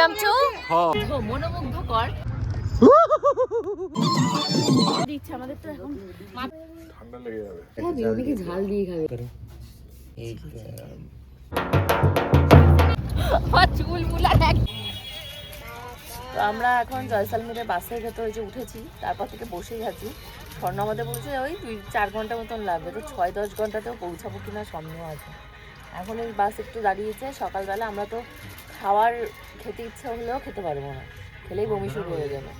Welcome to হ্যাঁ। মনোমুগ্ধকর। দিচ্ছে আমাদের তো এখন। ঠান্ডা লেগে যাবে। খাবি অনেকে ঝাল দিয়ে খাবে। আমার চুল মুলা এক তো আমরা এখন জয়সালমীরের বাসে ভেতরে যে উঠেছি তারপর থেকে বসেই আছি স্বর্ণ আমাদের বলছে ওই দুই চার ঘণ্টা মতন লাগবে। তো ছয় দশ ঘন্টাতেও পৌঁছাবো কিনা সন্দেহ আছে। এখন এই বাস একটু দাঁড়িয়েছে। সকালবেলা আমরা তো খাওয়ার খেতে ইচ্ছা হলেও খেতে পারব না। খেলেই বমি শুরু হয়ে যাবে।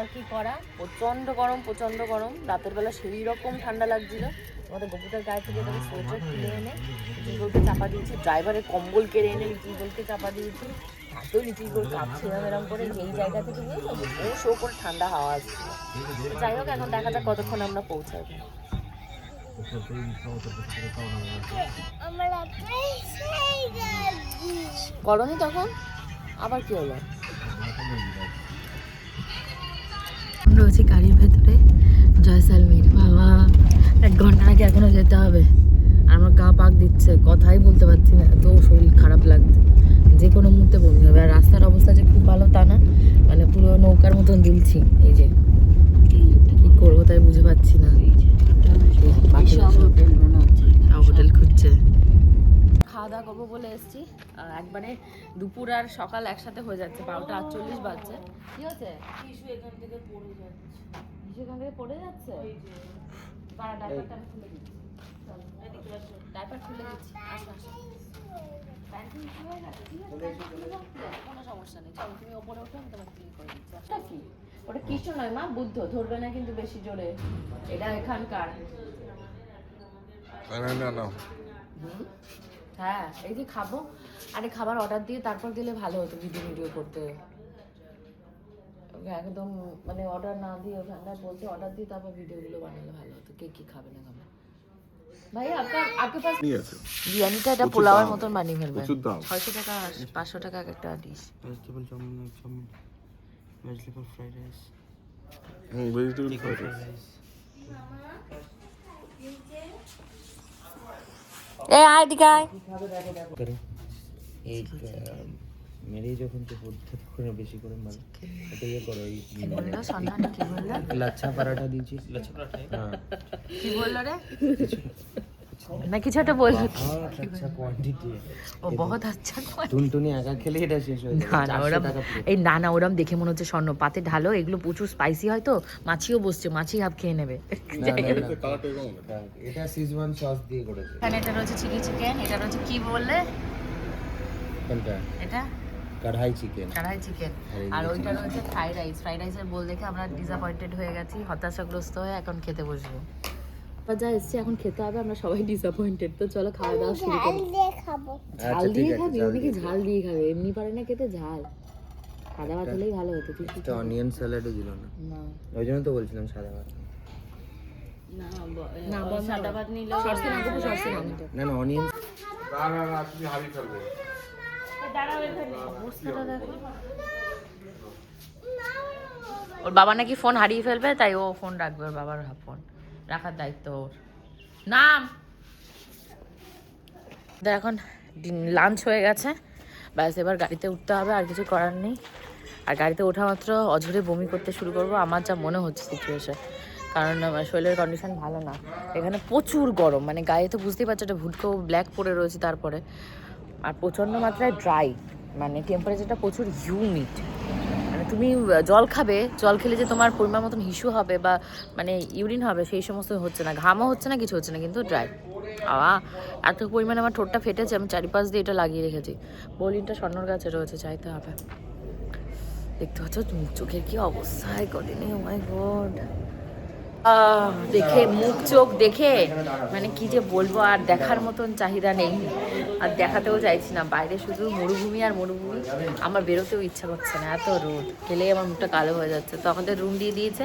আর কি করা? প্রচণ্ড গরম প্রচণ্ড গরম। রাতের বেলা সেই রকম ঠান্ডা লাগছিল। আমাদের গপুটার গায়ে থেকে তাদের সোয়েটার তুলে এনে লিচিগুলোকে চাপা দিয়েছি। ড্রাইভারের কম্বল কেড়ে এনে লিচিগুলোকে চাপা দিয়েছি। এত লিচিগুলো কাঁপছে এরম করে যেই জায়গা থেকে নিয়েছো ও শো করে ঠান্ডা হাওয়া আসছে যাই হোক এখন দেখা যাক কতক্ষণ আমরা পৌঁছাবো। করনি তখন? আবার কি হলো? রয়েছি গাড়ির ভেতরে। জয়সালমীর বাবা। এক ঘণ্টা নাকি এখনও যেতে হবে। আমার গা পাক দিচ্ছে, কথাই বলতে পারছি না। এত শরীর খারাপ লাগছে। যে কোনো মুহূর্তে বমি হবে। আর রাস্তার অবস্থা যে খুব ভালো তা না। মানে পুরো নৌকার মতন দিলছি। এই যে, কি করব তাই বুঝে পাচ্ছি না। সব হোটেল খুঁজছে খাওয়া দাওয়া করব বলে এসেছি। একবারে দুপুর আর সকাল একসাথে হয়ে যাচ্ছে বারোটা আটচল্লিশ বাজছে। কি হচ্ছে? এখান থেকে পড়ে যাচ্ছে। এখান থেকে পড়ে যাচ্ছে? ডাইপারটা খুলে দিচ্ছি। ডাইপার খুলে কোনো সমস্যা নেই। চলো তুমি ওপরে ওঠো আমি তোমাকে ক্লিন করে দিচ্ছি। ওটা কিছু নয় মা বুদ্ধ। ধরবে না কিন্তু বেশি জোরে। এটা এখানকার। না না না হ্যাঁ এই যে খাব। আরে খাবার অর্ডার দিয়ে তারপর দিলে ভালো হতো ভিডিও ভিডিও করতে। একদম মানে অর্ডার না দিয়ে ওখানটা বলছে অর্ডার দিয়ে তারপর ভিডিওগুলো বানালে ভালো হতো কে কি খাবে না খাবে। ভাই আপনার আপনার পাশ আছে বিরিয়ানিটা এটা পোলাওয়ের মতন বানিয়ে ফেলবেন। ছয়শো টাকা পাঁচশো টাকা এক একটা dish chowmin vegetable fried rice হুম ভেজিটেবল ফ্রাইড রাইস এ আয় দিকে এই মেরে যখন তো বলতে করে বেশি করে মারো এটা ইয়ে করো এই কি বলল? সন্ধানে কি বলল? লাচ্ছা পরাঠা দিয়েছি লাচ্ছা পরাঠা হ্যাঁ। কি বলল রে? না কিছু একটা বলল ও বহুত আচ্ছা টুনটুনি একা খেলে এটা শেষ হয়ে না না ওরম এই না না ওরম দেখে মনে হচ্ছে স্বর্ণ। পাতে ঢালো এগুলো প্রচুর স্পাইসি হয় তো মাছিও বসছে মাছি হাফ খেয়ে নেবে। এটা সিজওয়ান সস দিয়ে করেছে। এখানে এটা রয়েছে চিলি চিকেন এটা রয়েছে কি বললে? কোনটা? এটা? কড়াই চিকেন কড়াই চিকেন হ্যাঁ, আর ওইটা রয়েছে ফ্রাইড রাইস ফ্রাইড রাইসের বল দেখে আমরা ডিসঅ্যাপয়েন্টেড হয়ে গেছি হতাশাগ্রস্ত হয়ে এখন খেতে বসবো। এবার যা এসছি এখন খেতে হবে আমরা সবাই ডিসঅ্যাপয়েন্টেড তো চলো খাওয়া দাওয়া শুরু করি। ঝাল আচ্ছা দিয়ে ঠিক আছে খাবি? ঝাল দিয়ে ঝাল দিয়ে খাবে? এমনি পারে না খেতে ঝাল। সাদা ভাত হলেই ভালো হতো তুই একটা অনিয়ন স্যালাডও দিল না। না। ওই জন্য তো বলছিলাম সাদা ভাত। না সাদা ভাত নিলে সরষে না দেবো সরষে না না না অনিয়ন না না না তুমি হারিয়ে ফেলবে। অবস্থাটা দেখো। ওর বাবা নাকি ফোন হারিয়ে ফেলবে তাই ও ফোন রাখবে ওর বাবার ফোন। রাখার দায়িত্ব ওর। নাম! এখন লাঞ্চ হয়ে গেছে। ব্যাস, এবার গাড়িতে উঠতে হবে, আর কিছু করার নেই। আর গাড়িতে ওঠা মাত্র অঝরে বমি করতে শুরু করব, আমার যা মনে হচ্ছে সিচুয়েশন কারণ শরীরের কন্ডিশন ভালো না। এখানে প্রচুর গরম মানে গায়ে তো বুঝতেই পারছ, একটা ভুটকো ব্ল্যাক পরে রয়েছে তারপরে। আর প্রচণ্ড মাত্রায় ড্রাই মানে টেম্পারেচারটা প্রচুর হিউমিড তুমি জল খাবে, জল খেলে যে তোমার পরিমাণ মতন হিসু হবে বা মানে ইউরিন হবে, সেই সমস্ত হচ্ছে না। ঘামও হচ্ছে না, কিছু হচ্ছে না, কিন্তু ড্রাই আওয়া এত পরিমাণে আমার ঠোঁটটা ফেটেছে, আমি চারিপাশ দিয়ে এটা লাগিয়ে রেখেছি। বলিনটা স্বর্ণর গাছে রয়েছে, চাইতে হবে। দেখতে পাচ্ছ, চোখের কি অবস্থা, কদিনে মাই গড দেখে মুখ চোখ দেখে মানে কি যে বলব, আর দেখার মতন চাহিদা নেই। আর দেখাতেও চাইছি না। বাইরে শুধু মরুভূমি আর মরুভূমি। আমার বেরোতেও ইচ্ছা করছে না, এত রোদ। খেলেই আমার মুখটা কালো হয়ে যাচ্ছে। তো আমাদের রুম দিয়ে দিয়েছে।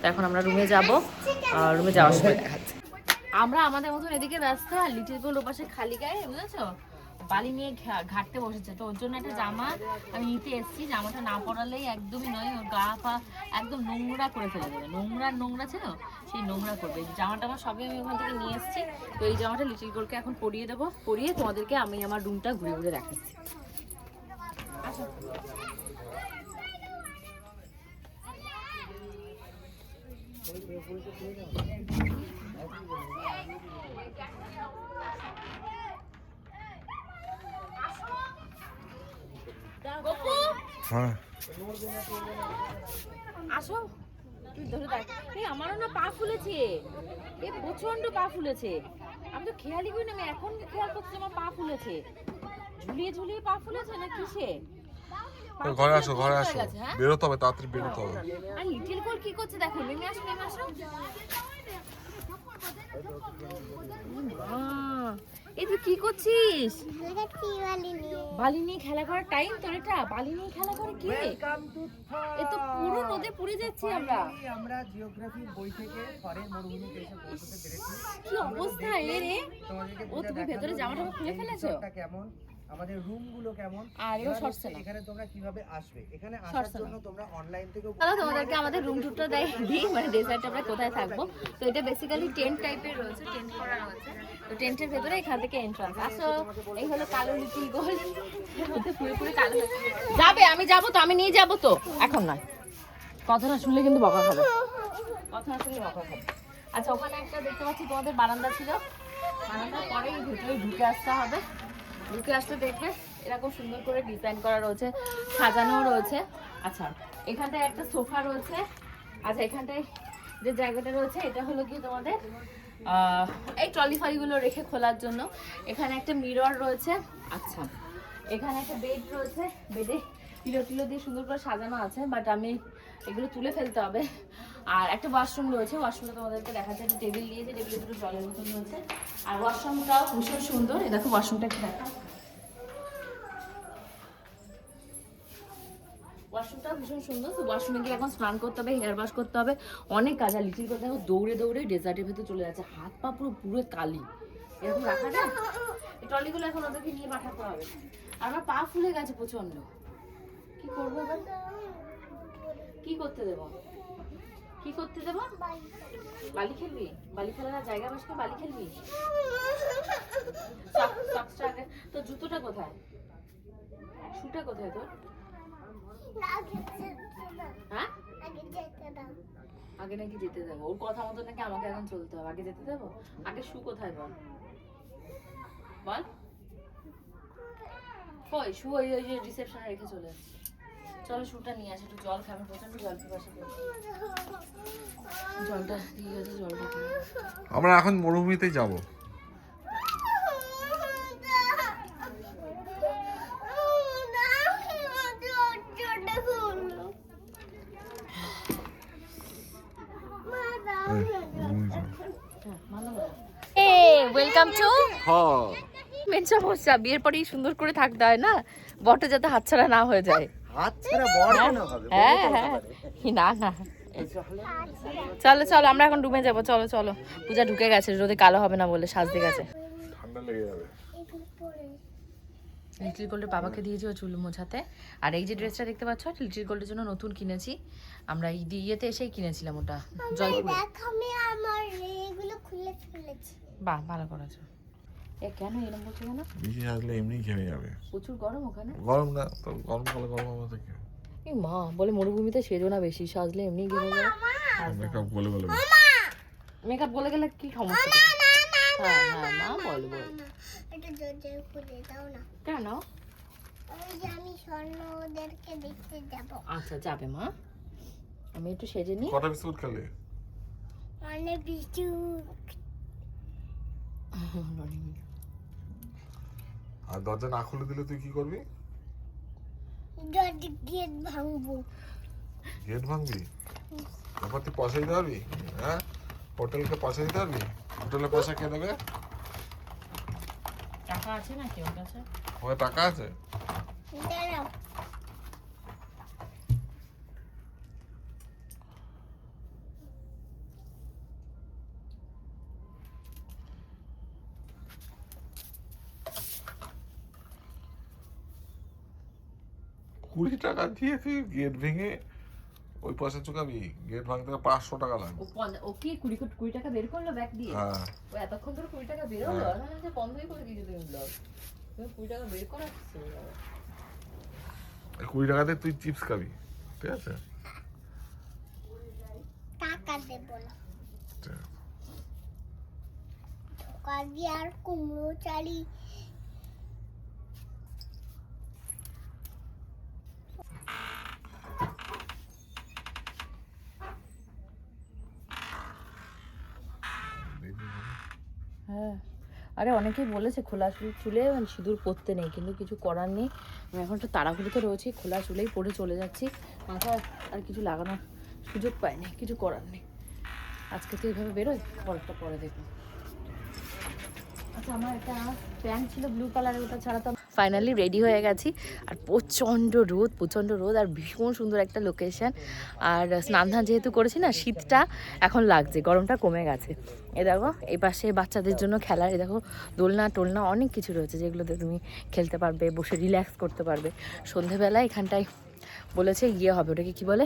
তো এখন আমরা রুমে যাব। রুমে যাওয়ার সময় দেখাচ্ছে। আমরা আমাদের মতন এদিকে ব্যস্ত আর লিটিল গোল ওপাশে খালি গায়ে, বুঝেছ? বালি নিয়ে ঘাটতে বসেছে। তো ওর জন্য একটা জামা আমি নিতে এসেছি। জামাটা না পরালেই একদমই নয়, ওর গা পা একদম নোংরা করে ফেলে দেবে। নোংরা নোংরা ছিল, সেই নোংরা করবে। জামাটা আমার সবই আমি ওখান থেকে নিয়ে এসেছি। তো এই জামাটা লিটিল গোলকে এখন পরিয়ে দেবো। পরিয়ে তোমাদেরকে আমি আমার রুমটা ঘুরে ঘুরে দেখাচ্ছি। আসো গপু হ্যাঁ। আসো। তুই ধরে দেখ। এই আমারও না পা ফুলেছে। এ প্রচণ্ড পা ফুলেছে। আমি তো খেয়ালই করি না আমি এখন খেয়াল করছি আমার পা ফুলেছে। ঝুলিয়ে ঝুলিয়ে পা ফুলেছে না কিসে? ঘরে আসো ঘরে আসো। হ্যাঁ? বেরোতে হবে তাড়াতাড়ি বেরোতে হবে। আর লিটিল কোল কি করছে দেখো নেমে আসো নেমে আসো। এই তুই কি করছিস? বালি নিয়ে খেলা করার টাইম তোর এটা? বালি নিয়ে খেলা করে কি এ তো পুরো নদে পুড়ে যাচ্ছি আমরা। আমরা জিওগ্রাফি বই থেকে ফরেন মরুভূমিতে এসে পৌঁছতে পেরেছি। কি অবস্থা এ রে? ও, তুমি ভেতরে জামাটা খুলে ফেলেছো? কেমন? আমাদের রুমগুলো কেমন? আর সরছে না। এখানে তোমরা কীভাবে আসবে? এখানে আসার জন্য তোমরা অনলাইন চলো তোমাদেরকে আমাদের রুম টুরটা দেয় দিই মানে ডেজার্টে আমরা কোথায় থাকব? তো এটা বেসিক্যালি টেন্ট টাইপের রয়েছে টেন্ট করা রয়েছে। তো টেন্টের ভেতরে এখান থেকে এন্ট্রান্স আসো এই হলো কালো লিটিল গোল এর মধ্যে পুরো পুরো কালো যাবে আমি যাব তো আমি নিয়ে যাব তো। এখন কথা না শুনলে কিন্তু বকা খাবে। কথা না শুনলে বকা খাবে। আচ্ছা ওখানে একটা দেখতে পাচ্ছি তোমাদের বারান্দা ছিল। বারান্দার পরেই ভেতরে ঢুকে আসতে হবে। ঢুকে আসতে দেখবে এরকম সুন্দর করে ডিজাইন করা রয়েছে সাজানো রয়েছে। আচ্ছা এখানটায় একটা সোফা রয়েছে। আচ্ছা এখানটায় যে জায়গাটা রয়েছে, এটা হলো কি তোমাদের এই ট্রলি ফাইগুলো রেখে খোলার জন্য। এখানে একটা মিরর রয়েছে। আচ্ছা এখানে একটা বেড রয়েছে। বেডে পিলো টিলো দিয়ে সুন্দর করে সাজানো আছে বাট আমি এগুলো তুলে ফেলতে হবে। আর একটা ওয়াশরুম রয়েছে ওয়াশরুমটা তোমাদেরকে দেখাচ্ছে, একটা টেবিল দিয়েছে টেবিলে দুটো জলের বোতল রয়েছে। আর ওয়াশরুমটাও ভীষণ সুন্দর, এই দেখো ওয়াশরুমটা একটু দেখা। ভীষণ সুন্দর গিয়ে এখন স্নান করতে হবে করতে হবে। অনেক দৌড়ে দৌড়ে ডেজার্টের ভেতরে চলে যাচ্ছে, হাত পা পুরো পুরো কালি। এরকম এই ট্রলিগুলো এখন ওদেরকে নিয়ে পাঠাতে হবে। আর আমার পা ফুলে গেছে প্রচণ্ড কি করব এবার? কি করতে দেবো? কি করতে দেবো? বালি খেলবি? বালি খেলার জায়গা বসকে বালি খেলবি? সক- সক্সটা আগে তোর জুতোটা কোথায়? শুটা কোথায় তোর? হ্যাঁ? আগে নাকি যেতে দেবো। ওর কথা মতো নাকি আমাকে এখন চলতে হবে। আগে যেতে দেবো? আগে শু কোথায় বল? বল? কই? শু ওই ওই যে রিসেপশনে রেখে চলে এসেছি চলো শুটা নিয়ে আসি একটু জল খাবে প্রচণ্ড জল পিপাসা। জলটা দিয়ে গেছে জলটা আমরা এখন মরুভূমিতে যাব। ওয়েলকাম টু হ্যাঁ। মেন সমস্যা বিয়ের পরেই সুন্দর করে থাকতে হয় না? বটে যাতে হাতছাড়া না হয়ে যায়। হাত ছাড়া বড় কেন হবে? হ্যাঁ হ্যাঁ। না না। চলো চলো আমরা এখন রুমে যাব। চলো চলো। পূজা ঢুকে গেছে রোদে কালো হবে না বলে সাজতে গেছে। ঠান্ডা লেগে যাবে। লিটিল গোল্ডের বাবাকে দিয়েছি ও চুল মোছাতে। আর এই যে ড্রেসটা দেখতে পাচ্ছ লিটিল গোল্ডের জন্য নতুন কিনেছি। আমরা এই ইয়েতে এসেই কিনেছিলাম ওটা জয়পুরে। আমি আমার এগুলো খুলে বাহ ভালো করেছ। এ কেন এরকম বলছো কেন? বেশি আসলে এমনি ঘেমে যাবে। প্রচুর গরম ওখানে? গরম না তো গরমকালে গরম এই মা বলে মরুভূমিতে সেজো না বেশি সাজলে এমনি যাবে। মেকআপ বলে বলে। মেকআপ বলে গেলে কি সমস্যা? হ্যাঁ হ্যাঁ মা বল বল। এটা জোর জোর খুলে দাও না। কেন? আমি স্বর্ণ ওদেরকে দেখতে যাব। আচ্ছা যাবে মা। আমি একটু সেজে নিই। কটা বিস্কুট খেলে? অনেক বিচু আর দরজা না খুলে দিলে তুই কি করবি? যদি গেট ভাঙবো। গেট ভাঙবি? তারপর তুই পয়সা দিতে পারবি? হ্যাঁ? হোটেলকে পয়সা দিতে পারবি? হোটেলে পয়সা কে দেবে? টাকা আছে নাকি ওর কাছে? ওখানে টাকা আছে? দাঁড়াও। কুড়ি টাকা দিয়ে তুই গেট ভেঙে ওই পয়সা চুকাবি গেট ভাঙতে পাঁচশো টাকা লাগবে। ও কি কুড়ি কুড়ি টাকা বের করল ব্যাগ দিয়ে? হ্যাঁ। ও এতক্ষণ ধরে কুড়ি টাকা বের হলো আমি বন্ধই করে দিয়েছ তুমি ব্লগ তুমি কুড়ি টাকা বের করাচ্ছো এই কুড়ি টাকাতে তুই চিপস খাবি ঠিক আছে? টাকা দেবো না। আছে। আর কুমড়ো চালি দেখবি না? হ্যাঁ। আরে অনেকেই বলেছে খোলা চুল, চুলে মানে সিঁদুর পরতে নেই, কিন্তু কিছু করার নেই। আমি এখন একটু তাড়াহুড়িতে রয়েছি, খোলা চুলেই পরে চলে যাচ্ছি। মাথায় আর কিছু লাগানোর সুযোগ পাইনি, কিছু করার নেই। আজকে তো এইভাবে বেরোয়? পরেরটা পরে দেখব। আচ্ছা আমার একটা প্যান্ট ছিল ব্লু কালারের, ওটা ছাড়া তো ফাইনালি রেডি হয়ে গেছি। আর প্রচণ্ড রোদ প্রচণ্ড রোদ আর ভীষণ সুন্দর একটা লোকেশন আর স্নান ধান যেহেতু করেছি না, শীতটা এখন লাগছে, গরমটা কমে গেছে। এ দেখো, এই পাশে বাচ্চাদের জন্য খেলার, এ দেখো, দোলনা, টোলনা অনেক কিছু রয়েছে যেগুলোতে তুমি খেলতে পারবে, বসে রিল্যাক্স করতে পারবে। সন্ধেবেলা এখানটায় বলেছে ইয়ে হবে, ওটাকে কি বলে?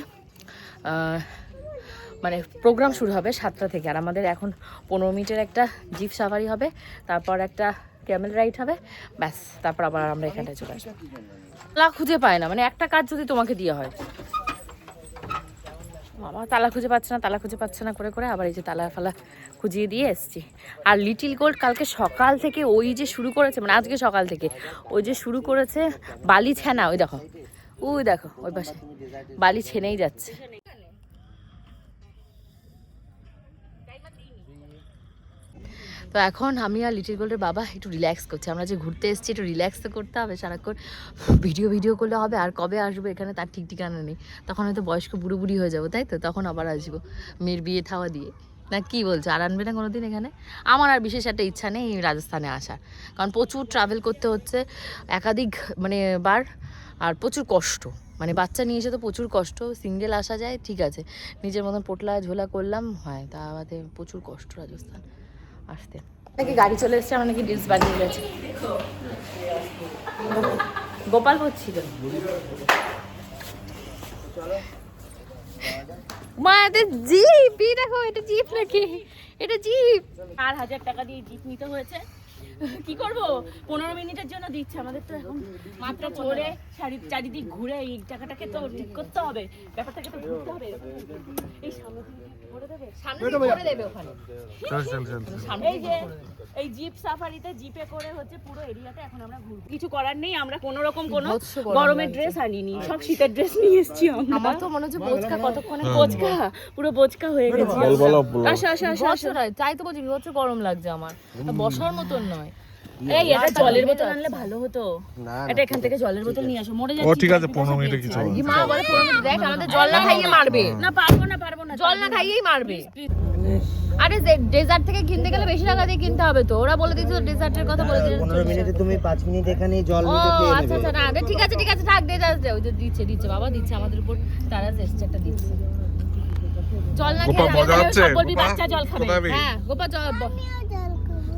মানে প্রোগ্রাম শুরু হবে সাতটা থেকে। আর আমাদের এখন পনেরো মিনিটের একটা জিপ সাফারি হবে, তারপর একটা ক্যামেল রাইড হবে। ব্যাস, তারপর আবার আমরা এখানটায় চলে আসব। তালা খুঁজে পায় না মানে একটা কাজ যদি তোমাকে দিয়ে হয়। বাবা তালা খুঁজে পাচ্ছে না, তালা খুঁজে পাচ্ছে না করে করে আবার এই যে তালা ফালা খুঁজিয়ে দিয়ে এসছি। আর লিটিল গোল্ড কালকে সকাল থেকে ওই যে শুরু করেছে মানে আজকে সকাল থেকে, ওই যে শুরু করেছে বালি ছেনা, ওই দেখো ওই দেখো, ওই পাশে, বালি ছেনেই যাচ্ছে। তো এখন আমি আর লিটিল গোল্ডের বাবা একটু রিল্যাক্স করছি। আমরা যে ঘুরতে এসেছি, একটু রিল্যাক্স তো করতে হবে, সারাক্ষণ ভিডিও ভিডিও করলে হবে, আর কবে আসব এখানে তার ঠিক ঠিকানা নেই। তখন হয়তো বয়স্ক বুড়ো বুড়ি হয়ে যাব, তাই তো? তখন আবার আসব, মেয়ের বিয়ে থাওয়া দিয়ে। না, কি বলছো? আর আনবে না কোনোদিন এখানে? আমার আর বিশেষ একটা ইচ্ছা নেই রাজস্থানে আসার। কারণ প্রচুর ট্রাভেল করতে হচ্ছে, একাধিক মানে বার, আর প্রচুর কষ্ট। মানে বাচ্চা নিয়ে এসে তো প্রচুর কষ্ট সিঙ্গেল আসা যায়, ঠিক আছে। নিজের মতন পোটলা ঝোলা করলাম, হয়, তা আমাদের প্রচুর কষ্ট রাজস্থান। আসতে। নাকি গাড়ি চলে এসছে আমার নাকি ডিলস বানিয়ে গেছে গোপাল হচ্ছিল মা এটা জিপ দেখো এটা জিপ নাকি? এটা জিপ। চার হাজার টাকা দিয়ে জিপ নিতে হয়েছে। কি করব? পনেরো মিনিটের জন্য দিচ্ছে। আমাদের তো এখন মাত্র চড়ে চারি চারিদিক ঘুরে এই টাকাটাকে তো ঠিক করতে হবে। ব্যাপারটাকে তো ঘুরতে হবে। এই সামনে এই যে এই জিপ সাফারিতে জিপে করে হচ্ছে পুরো এরিয়াতে এখন আমরা ঘুরবো। কিছু করার নেই আমরা কোনো রকম কোনো গরমের ড্রেস আনিনি সব শীতের ড্রেস নিয়ে এসেছি আমার। আমরা তো মনে হচ্ছে বোচকা কতক্ষণে বোচকা? পুরো বোচকা হয়ে গেছে। বলো আসো আসো আসো তাই তো বলছি বিভৎস গরম লাগছে আমার। বসার মতন নয়। এই এটা জলের বোতল আনলে ভালো হতো। এটা এখান থেকে জলের বোতল নিয়ে আসো। মরে ও ঠিক আছে পনেরো মিনিটে কিছু হবে মা বলে পনেরো মিনিট। দেখ আমাদের জল না খাইয়ে মারবে। না পারব না পারব না জল না খাইয়েই মারবে। আরে ডেজার্ট থেকে কিনতে গেলে বেশি টাকা দিয়ে কিনতে হবে তো। ওরা বলে দিয়েছে ডেজার্টের কথা বলে দিয়েছে। পনেরো মিনিটে তুমি পাঁচ মিনিট এখানে জল নিতে খেয়ে আচ্ছা নেবে। আচ্ছা না ঠিক আছে ঠিক আছে থাক ডেজার্ট দে ওই যে দিচ্ছে দিচ্ছে বাবা দিচ্ছে আমাদের উপর। তারা দিচ্ছে। জল না খেয়ে বলবি বাচ্চা জল খাবে। হ্যাঁ গোপা জল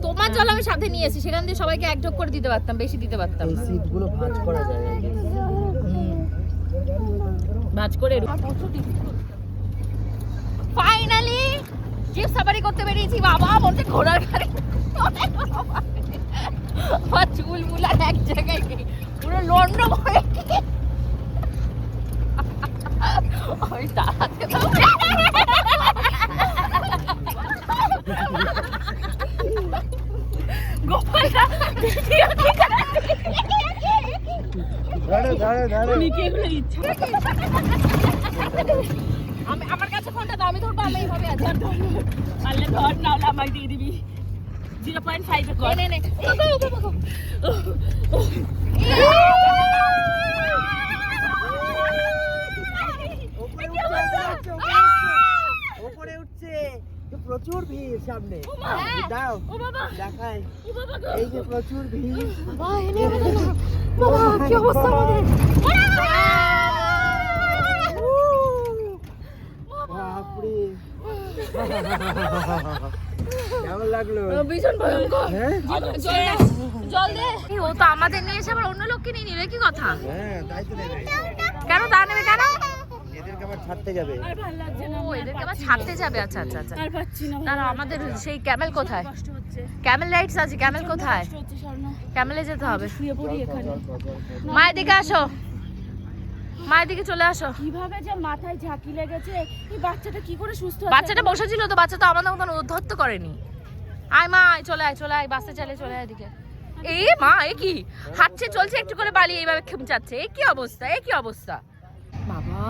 তোমার জল আমি সাথে নিয়ে এসেছি সেখান দিয়ে সবাইকে এক ঢোক করে দিতে পারতাম বেশি দিতে পারতাম এই সিটগুলো ভাঁজ করা যায়। ভাজ করে ফাইনালি জিপ সাফারি করতে বেরিয়েছি বাবা মনে ঘোড়ার গাড়ি আমার চুল মুলার এক জায়গায় পুরো লন্ড ভরে আমি দাঁড়াতে আমার কাছে ফোনটা দাও আমি ধরবো আমি এইভাবে পারলে ধর না হলে দিয়ে দিবি। জিরো পয়েন্ট ফাইভে কর। নে নে নে। উঠছে তো প্রচুর ভিড় সামনে। দাও ও বাবা দেখাই। ও বাবা। গো এই যে প্রচুর ভিড়। বাবা কি অবস্থা আমাদের বাপরে। কেমন লাগল? ভীষণ ভয়ঙ্কর। হ্যাঁ? জল দে জল দে। এই, ও তো আমাদের নিয়ে এসে আবার অন্য লোককে নিয়ে নিলে কি কথা? হ্যাঁ তাই তো নেবে কেন তা নেবে কেন? এদেরকে আবার ছাড়তে যাবে। আর ভালো লাগছে না ও এদেরকে আবার ছাড়তে যাবে। আচ্ছা আচ্ছা আচ্ছা। আর পাচ্ছি না তারা আমাদের সেই ক্যামেল কোথায়? ক্যামেল রাইডস আছে ক্যামেল কোথায়? ক্যামেলে যেতে হবে। শুয়ে পড়ি এখানে। মা এদিকে আসো। মায়ের দিকে চলে আসো। কীভাবে যে মাথায় ঝাঁকি লেগেছে এই বাচ্চাটা কি করে সুস্থ? বাচ্চাটা বসেছিল তো বাচ্চা তো আমাদের মতন উদ্ধত্ত করেনি। আয় মা চলে আয় চলে আয় বাসে চালে চলে আয় এদিকে। এই মা এ কি? হাঁটছে চলছে একটু করে বালি এইভাবে খেমচাচ্ছে। এ কি অবস্থা এ কি অবস্থা? বাবা।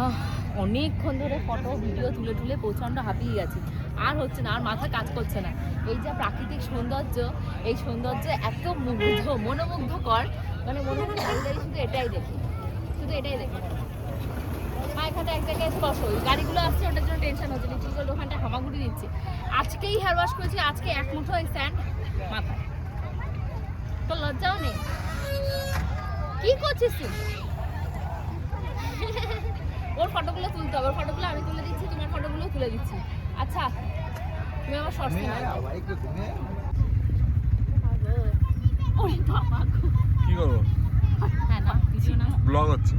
অনেকক্ষণ ধরে ফটো ভিডিও তুলে তুলে প্রচণ্ড হাঁপিয়ে গেছে। আর হচ্ছে না, আর মাথা কাজ করছে না। এই যে প্রাকৃতিক সৌন্দর্য, এই সৌন্দর্য এত মুগ্ধ, মনোমুগ্ধকর। মানে মনে দাঁড়িয়ে দাঁড়িয়ে শুধু এটাই দেখি। শুধু এটাই দেখি। মা এখানটা এক জায়গায় গাড়িগুলো আসছে, ওটার জন্য হচ্ছে ওখানটা আজকেই আজকে এক লজ্জাও নেই। কি করছিস তুই? ওর ফটোগুলো তুলতে হবে। ওর ফটোগুলো আমি তুলে দিচ্ছি তোমার ফটোগুলো তুলে দিচ্ছি। আচ্ছা তুমি আমার শর্টস। কি করব? হ্যাঁ না কিছু না। ব্লগ হচ্ছে।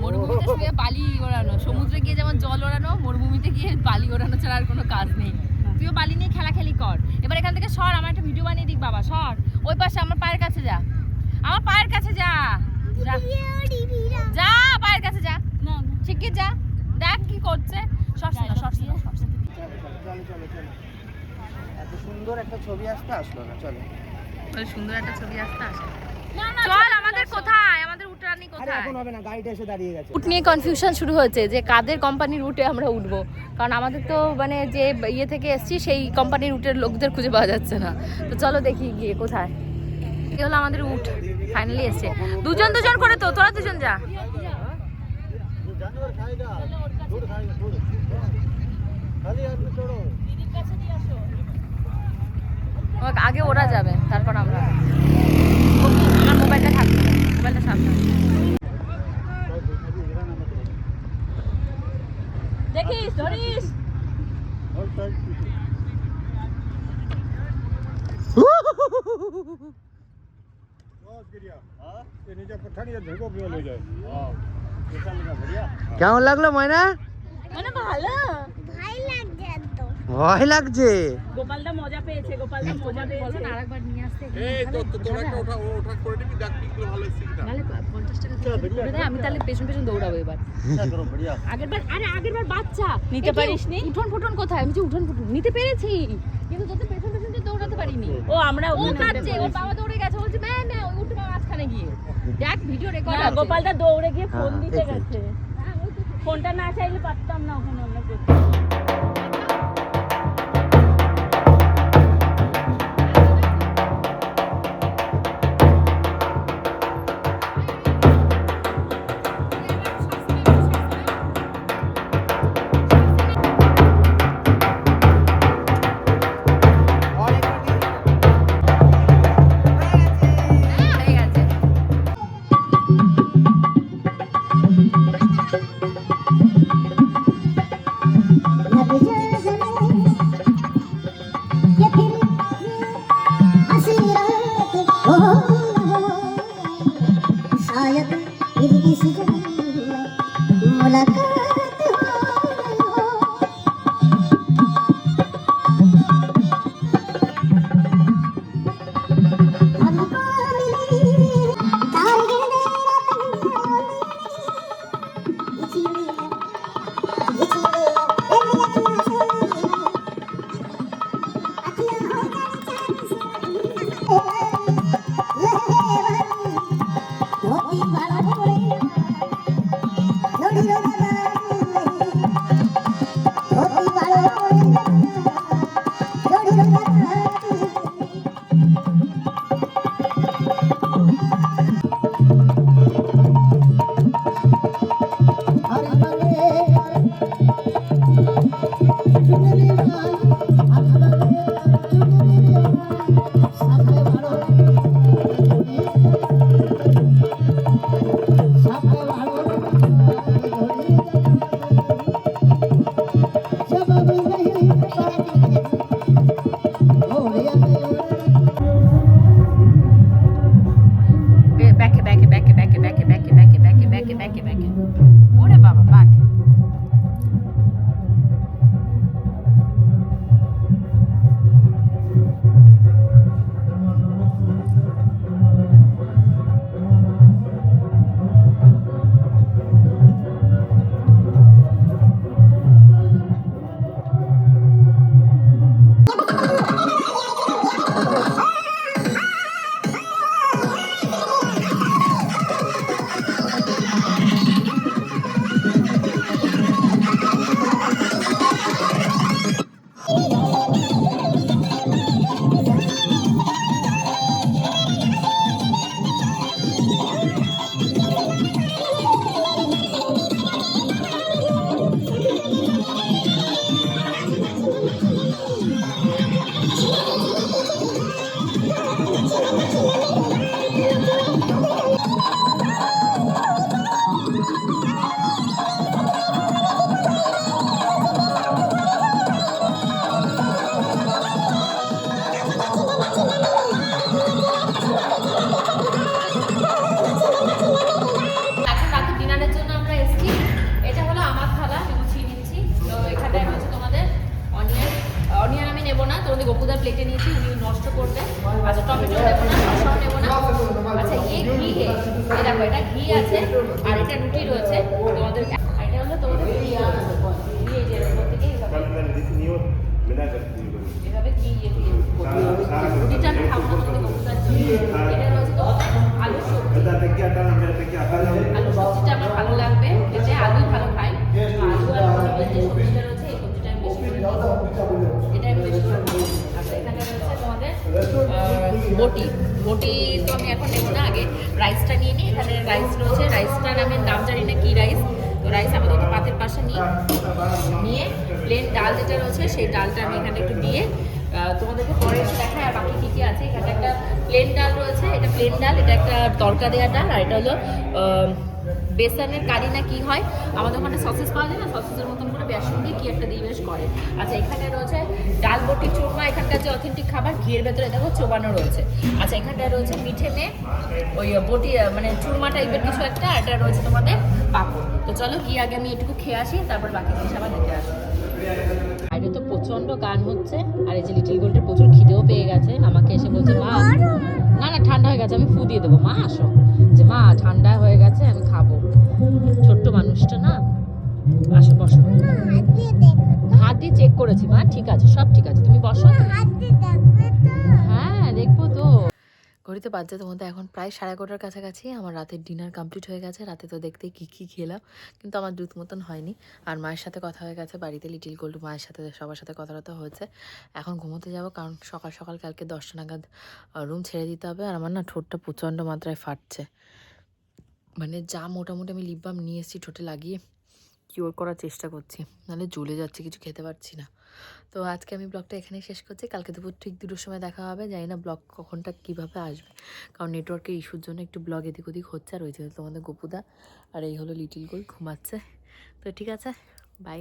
মরুভূমিতে শুয়ে বালি ওড়ানো সমুদ্রে গিয়ে যেমন জল ওড়ানো মরুভূমিতে গিয়ে বালি ওড়ানো ছাড়া আর কোনো কাজ নেই। তুইও বালি নিয়ে খেলাখেলি কর। এবার এখান থেকে সর আমার একটা ভিডিও বানিয়ে দিক বাবা সর। ওই পাশে আমার পায়ের কাছে যা। আমার পায়ের কাছে যা। যা। যা কাছে যা। না না শিখে যা। দেখ কি করছে। চলো চলো চলো এত সুন্দর একটা ছবি আসতে আসলো না চলো। সুন্দর একটা ছবি আসতে আসে না না চল আমাদের কোথায়? আমাদের উটরানি আরে কোথায়? এখন হবে না গাড়িটা এসে দাঁড়িয়ে গেছে। রুট নিয়ে কনফিউশন শুরু হয়েছে যে কাদের কোম্পানির রুটে আমরা উঠবো? কারণ আমাদের তো মানে যে ইয়ে থেকে এসছি সেই কোম্পানির রুটের লোকদের খুঁজে পাওয়া যাচ্ছে না। তো চলো দেখি গিয়ে কোথায়। এই হলো আমাদের উট। ফাইনালি এসছে। দুজন দুজন করে তো তোরা দুজন যা। আগে ওরা যাবে তারপর আমরা। আমার মোবাইলটা থাকবে মোবাইলটা সামনে। দেখিস ধরিস। কেমন লাগল ময়না? মানে ভালো। ভাই লাগছে তো ভয় লাগছে? গোপালদা মজা পেয়েছে গোপালদা মজা পেয়েছে। আরেকবার নিয়ে আসতে। এই তো তো একটা ওঠা ওঠা করে নিবি দেখ পিকগুলো ভালো এসছে কিনা নাহলে পঞ্চাশ টাকা দিয়ে আমি তাহলে পেছন পেছন দৌড়াবো এবার। আগের আরে আগের বাচ্চা। নিতে কি, উঠোন ফুটন কোথায়? আমি যে উঠোন ফুটন নিতে পেরেছি। কিন্তু তোদের পেছন পেছন দৌড়াতে পারিনি। ও আমরা ও ওর বাবা দৌড়ে গেছে বলছে গিয়ে দেখ ভিডিও রেকর্ড আছে। গোপালদা দৌড়ে গিয়ে ফোন হ্যাঁ, দিতে গেছে। ফোনটা না চাইলে পারতাম না ওখানে আমরা করতে। নষ্ট করবে। আচ্ছা টমেটো না না। আচ্ছা ঘি এই দেখো এটা ঘি আছে আর এটা রুটি রয়েছে। তোমাদের এটা হলো তোমাদের ঘি। ইয়ে রুটিটা আলু সবজি। আলু সবজিটা আমার ভালো লাগবে। এতে আলু বটি। বটি তো আমি এখন নেব না আগে। রাইসটা নিয়ে নিই, এখানে রাইস রয়েছে। রাইসটার আমি নাম জানি না কি রাইস তো রাইস আপাতত পাতের পাশে নিই। নিয়ে প্লেন ডাল যেটা রয়েছে, সেই ডালটা আমি এখানে একটু দিয়ে তোমাদেরকে পরে দেখায় আর বাকি কী কী আছে। এখানে একটা প্লেন ডাল রয়েছে। এটা প্লেন ডাল, এটা একটা তরকা দেওয়া ডাল, আর এটা হলো বেসনের কারি না কি হয়? আমাদের ওখানে সসেস পাওয়া যায় না? সসেসের মতন করে বেসন দিয়ে কি একটা দিয়ে বেশ করে। আচ্ছা এখানে রয়েছে ডাল বটি চুরমা, এখানকার যে অথেন্টিক খাবার, ঘিয়ের ভেতরে দেখো চোবানো রয়েছে। আচ্ছা এখানটায় রয়েছে মিঠে মে, ওই বটি মানে চুরমা টাইপের কিছু একটা এটা রয়েছে তোমাদের পাপড়। তো চলো গিয়ে আগে আমি এটুকু খেয়ে আসি, তারপর বাকি জিনিস আবার দেখে আসব বাইরে তো প্রচণ্ড গান হচ্ছে, আর এই যে লিটিল গোল্ডের প্রচুর খিদেও পেয়ে গেছে। আমাকে এসে বলছে, মা, না না, ঠান্ডা হয়ে গেছে, আমি ফু দিয়ে দেবো। মা, আসো। যে, মা, ঠান্ডা হয়ে গেছে, আমি খাব। ছোট্ট মানুষটা না, আসো বসো। হাত দিয়ে চেক করেছি, মা, ঠিক আছে, সব ঠিক আছে, তুমি বসো। হ্যাঁ দেখব তো। ঘড়িতে বাজছে তোমাদের, এখন প্রায় সাড়ে এগারোটার কাছাকাছি, আমার রাতের ডিনার কমপ্লিট হয়ে গেছে, রাতে তো দেখতে কী কী খেলাম, কিন্তু আমার দুধ মতন হয়নি। আর মায়ের সাথে কথা হয়ে গেছে, বাড়িতে লিটিল গোল্ড মায়ের সাথে, সবার সাথে কথাবার্তা হয়েছে। এখন ঘুমোতে যাব, কারণ সকাল সকাল কালকে দশটা নাগাদ রুম ছেড়ে দিতে হবে, আর আমার না ঠোঁটটা প্রচণ্ড মাত্রায় ফাটছে। মানে যা মোটামুটি আমি লিপ বাম নিয়ে এসেছি ঠোঁটে লাগিয়ে কিওর করার চেষ্টা করছি। নাহলে জ্বলে যাচ্ছে, কিছু খেতে পারছি না। তো আজকে আমি ব্লগটা এখানেই শেষ করছি। কালকে দুপুর ঠিক দুটোর সময় দেখা হবে। জানি না ব্লগ কখনটা কীভাবে আসবে। কারণ নেটওয়ার্কের ইস্যুর জন্য একটু ব্লগ এদিক ওদিক হচ্ছে আর ওই জন্য তোমাদের গোপুদা আর এই হলো লিটিল গোল ঘুমাচ্ছে। তো ঠিক আছে বাই